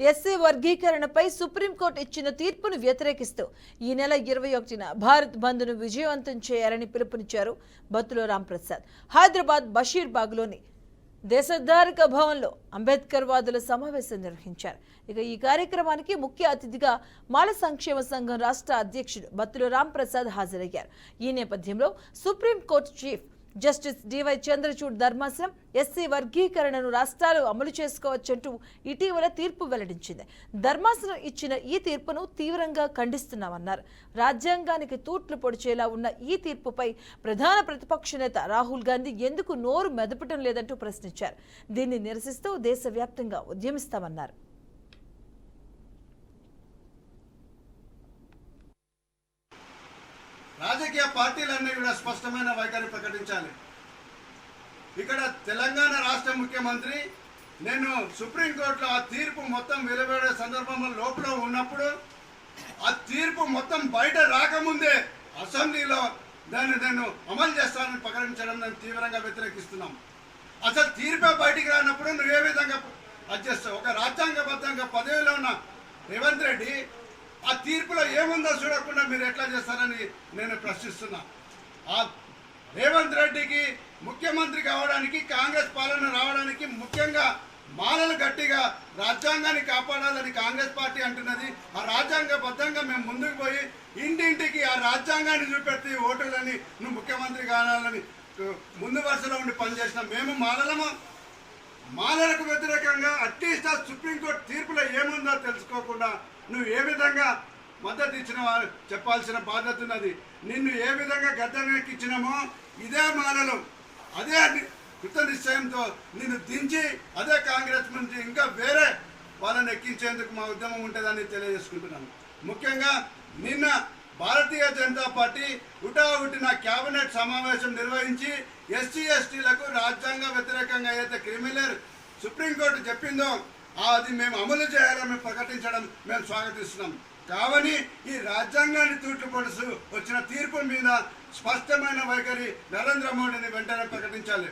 SC వర్గీకరణపై supreme court ఇచ్చిన తీర్పును వ్యతిరేకిస్తూ ఈ నెల ఇరవై ఒకటిన భారత్ బంద్ను విజయవంతం చేయాలని పిలుపునిచ్చారు బత్తుల రాంప్రసాద్. హైదరాబాద్ బషీర్బాగ్లోని దేశోద్ధారక భవన్లో అంబేద్కర్ వాదుల సమావేశం నిర్వహించారు. ఇక ఈ కార్యక్రమానికి ముఖ్య అతిథిగా మాల సంక్షేమ సంఘం రాష్ట్ర అధ్యక్షుడు బత్తుల రాంప్రసాద్ హాజరయ్యారు. ఈ నేపథ్యంలో supreme court chief justice DY Chandrachud ధర్మాసనం ఎస్సీ వర్గీకరణను రాష్ట్రాలు అమలు చేసుకోవచ్చంటూ ఇటీవల తీర్పు వెల్లడించింది. ధర్మాసనం ఇచ్చిన ఈ తీర్పును తీవ్రంగా ఖండిస్తున్నామన్నారు. రాజ్యాంగానికి తూట్లు పొడిచేలా ఉన్న ఈ తీర్పుపై ప్రధాన ప్రతిపక్ష నేత రాహుల్ గాంధీ ఎందుకు నోరు మెదపటం లేదంటూ ప్రశ్నించారు. దీన్ని నిరసిస్తూ దేశవ్యాప్తంగా ఉద్యమిస్తామన్నారు. రాజకీయ పార్టీలన్నీ కూడా స్పష్టమైన వైఖరి ప్రకటించాలి. ఇక్కడ తెలంగాణ రాష్ట్ర ముఖ్యమంత్రి నేను సుప్రీంకోర్టులో ఆ తీర్పు మొత్తం వెలువడే సందర్భంలో లోపల ఉన్నప్పుడు ఆ తీర్పు మొత్తం బయట రాకముందే అసెంబ్లీలో దాన్ని నేను అమలు చేస్తానని ప్రకటించడం నేను తీవ్రంగా వ్యతిరేకిస్తున్నాం. అసలు తీర్పే బయటికి రానప్పుడు నువ్వు ఏ విధంగా అది చేస్తావు ఒక రాజ్యాంగబద్ధంగా పదవిలో ఉన్న రేవంత్ రెడ్డి ఆ తీర్పులో ఏముందో చూడకుండా మీరు ఎట్లా చేస్తారని నేను ప్రశ్నిస్తున్నా. ఆ రేవంత్ రెడ్డికి ముఖ్యమంత్రి కావడానికి కాంగ్రెస్ పాలన రావడానికి ముఖ్యంగా మాలలు గట్టిగా రాజ్యాంగాన్ని కాపాడాలని కాంగ్రెస్ పార్టీ అంటున్నది. ఆ రాజ్యాంగబద్ధంగా మేము ముందుకు పోయి ఇంటింటికి ఆ రాజ్యాంగాన్ని చూపెట్టి ఓటర్లని నువ్వు ముఖ్యమంత్రి కావాలని ముందు వరుసలో ఉండి పనిచేసినాం. మేము మాలలము మాలలకు వ్యతిరేకంగా అట్లీస్ట్ ఆ సుప్రీంకోర్టు తీర్పులో ఏముంది నువ్వు ఏ విధంగా మద్దతు ఇచ్చిన వారు చెప్పాల్సిన బాధ్యత ఉన్నది. నిన్ను ఏ విధంగా గద్దెనెక్కిచ్చినామో ఇదే మాలలు అదే కృత నిశ్చయంతో నిన్ను దించి అదే కాంగ్రెస్ నుంచి ఇంకా వేరే వాళ్ళని ఎక్కించేందుకు మా ఉద్యమం ఉంటుందని తెలియజేసుకుంటున్నాను. ముఖ్యంగా నిన్న భారతీయ జనతా పార్టీ హుటాహుటిన కేబినెట్ సమావేశం నిర్వహించి ఎస్సీ ఎస్టీలకు రాజ్యాంగ వ్యతిరేకంగా ఏదైతే క్రిమినల్ సుప్రీంకోర్టు చెప్పిందో అది మేము అమలు చేయాలని మేము ప్రకటించడం మేము స్వాగతిస్తున్నాం. కావని ఈ రాజ్యాంగాన్ని తూట్లు పొడుసు వచ్చిన తీర్పు మీద స్పష్టమైన వైఖరి నరేంద్ర మోడీని వెంటనే ప్రకటించాలి.